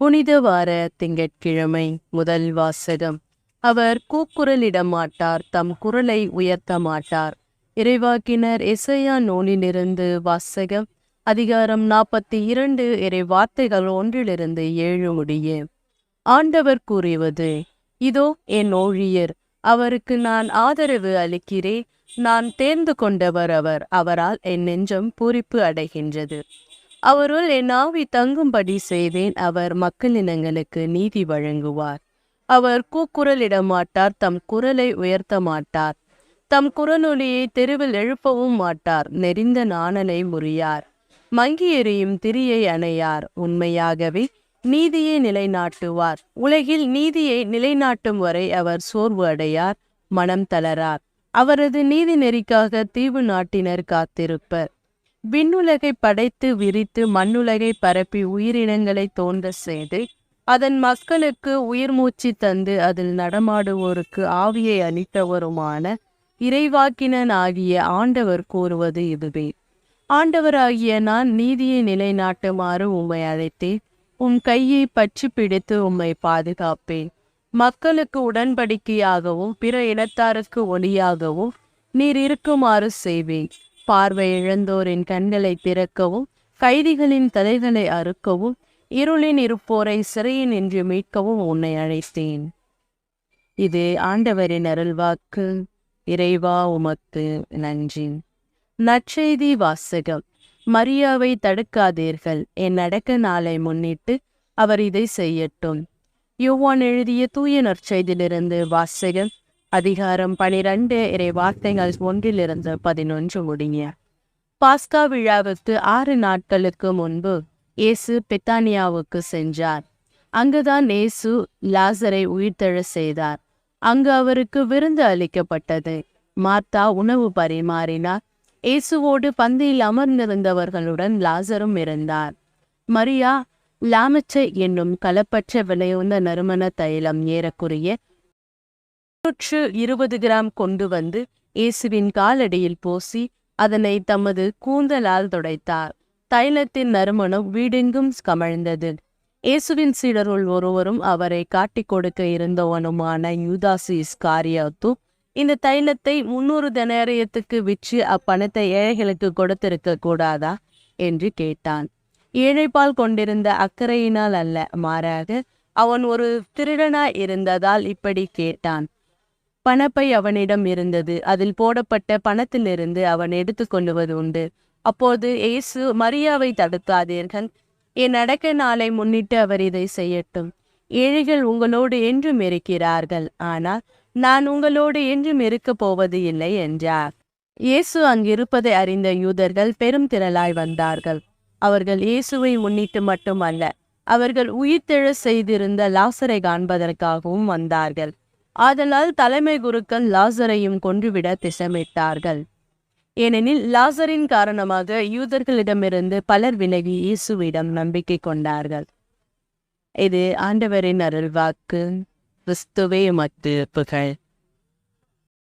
புனித வார திங்கட்கிழமை முதல் வாசகம். அவர் கூக்குரலிட மாட்டார் தம் குரலை உயர்த்த மாட்டார் இறைவாக்கினர் இசையா நூலிலிருந்து வாசகம் அதிகாரம் நாற்பத்தி இரண்டு இறை வார்த்தைகள் ஒன்றிலிருந்து ஏழு முடிய. ஆண்டவர் கூறுவது இதோ என் ஊழியர் அவருக்கு நான் ஆதரவு அளிக்கிறேன். நான் தேர்ந்து கொண்டவர் அவர் அவரால் என் நெஞ்சம் பூரிப்பு அடைகின்றது. அவருள் என் ஆவி தங்கும்படி செய்தேன். அவர் மக்களினங்களுக்கு நீதி வழங்குவார். அவர் கூக்குரலிட மாட்டார் தம் குரலை உயர்த்த மாட்டார் தம் குரலொலியை தெருவில் எழுப்பவும் மாட்டார். நெறிந்த நாணலை முறியார். மங்கி எறியும் திரியை அணையார். உண்மையாகவே நீதியை நிலைநாட்டுவார். உலகில் நீதியை நிலைநாட்டும் வரை அவர் சோர்வு அடையார் மனம் தளரார். அவரது நீதி நெறிக்காக தீவு நாட்டினர் காத்திருப்பர். விண்ணுலகை படைத்து விரித்து மண்ணுலகை பரப்பி உயிரினங்களை தோன்ற செய்து அதன் மக்களுக்கு உயிர் மூச்சு தந்து அதில் நடமாடுவோருக்கு ஆவியை அளித்தவருமான இறைவாக்கினன் ஆகிய ஆண்டவர் கூறுவது இதுவே. ஆண்டவராகிய நான் நீதியை நிலைநாட்டுமாறு உம்மை அழைத்தேன். உம் கையை பற்றி பிடித்து உம்மை பாதுகாப்பேன். மக்களுக்கு உடன்படிக்கையாகவும் பிற இனத்தாருக்கு ஒளியாகவும் நீர் இருக்குமாறு செய்வேன். பார்வை இழந்தோரின் கண்களை திறக்கவும் கைதிகளின் தலைகளை அறுக்கவும் இருளின் இருப்போரை சிறையின் என்று மீட்கவும் உன்னை அழைத்தேன். இது ஆண்டவரின் அருள்வாக்கு. இறைவா உமக்கு நன்றி. நற்செய்தி வாசகம். மரியாவை தடுக்காதீர்கள். என் அடக்க நாளை முன்னிட்டு அவர் இதை செய்யட்டும். யுவான் எழுதிய தூய நற்செய்தியிலிருந்து வாசகம். அதிகாரம் பனிரெண்டு இறை வார்த்தைகள் ஒன்றிலிருந்து பதினொன்று முடிய. பாஸ்கா விழாவுக்கு ஆறு நாட்களுக்கு முன்பு இயேசு பெத்தானியாவுக்கு சென்றார். அங்குதான் இயேசு லாசரை உயிர்த்தெழ செய்தார். அங்கு அவருக்கு விருந்து அளிக்கப்பட்டது. மார்த்தா உணவு பரிமாறினார். இயேசுவோடு பந்தியில் அமர்ந்திருந்தவர்களுடன் லாசரும் இருந்தார். மரியா லாமச்சை என்னும் கலப்பற்ற விலையுந்த நறுமண தைலம் ஏறக்குறைய நூற்று இருபது கிராம் கொண்டு வந்து இயேசுவின் காலடியில் பூசி அதனை தமது கூந்தலால் துடைத்தார். தைலத்தின் நறுமணம் வீடெங்கும் கமழ்ந்தது. இயேசுவின் சீடருள் ஒருவரும் அவரை காட்டிக் கொடுக்க இருந்தவனுமான யூதாசு இஸ்காரியாத்து இந்த தைலத்தை முன்னூறு தனாரியத்துக்கு விற்று அப்பணத்தை ஏழைகளுக்கு கொடுத்திருக்க கூடாதா? என்று கேட்டான். ஏழைப்பால் கொண்டிருந்த அக்கறையினால் அல்ல மாறாக அவன் ஒரு திருடனாய் இருந்ததால் இப்படி கேட்டான். பணப்பை அவனிடம் இருந்தது. அதில் போடப்பட்ட பணத்திலிருந்து அவன் எடுத்துக்கொள்ளுவது உண்டு. அப்போது இயேசு மரியாவை தடுக்காதீர்கள். என் அடக்க நாளை முன்னிட்டு அவர் இதை செய்யட்டும். ஏழைகள் உங்களோடு என்றும் இருக்கிறார்கள். ஆனால் நான் உங்களோடு என்றும் இருக்கப் போவது இல்லை என்றார். இயேசு அங்கிருப்பதை அறிந்த யூதர்கள் பெரும் திரளாய் வந்தார்கள். அவர்கள் இயேசுவை முன்னிட்டு மட்டுமல்ல அவர்கள் உயிர்த்தெழ செய்திருந்த லாசரை காண்பதற்காகவும் வந்தார்கள். ஆதலால் தலைமை குருக்கள் லாசரையும் கொன்றுவிட திசமிட்டார்கள். ஏனெனில் லாசரின் காரணமாக யூதர்களிடமிருந்து பலர் விலகி இயேசுவிடம் நம்பிக்கை கொண்டார்கள். இது ஆண்டவரின் அருள்வாக்கு. கிறிஸ்துவே மத்து புகழ்.